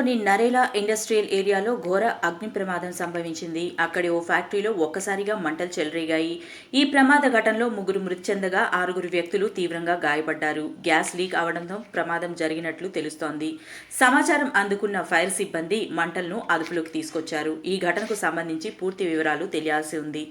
ఢిల్లీలోని నరేలా ఇండస్ట్రియల్ ఏరియాలో ఘోర అగ్ని ప్రమాదం సంభవించింది. అక్కడి ఓ ఫ్యాక్టరీలో ఒక్కసారిగా మంటలు చెలరేగాయి. ఈ ప్రమాద ఘటనలో ముగ్గురు మృతి చెందగా ఆరుగురు వ్యక్తులు తీవ్రంగా గాయపడ్డారు. గ్యాస్ లీక్ అవడంతో ప్రమాదం జరిగినట్లు తెలుస్తోంది. సమాచారం అందుకున్న ఫైర్ సిబ్బంది మంటలను అదుపులోకి తీసుకొచ్చారు. ఈ ఘటనకు సంబంధించి పూర్తి వివరాలు తెలియాల్సి ఉంది.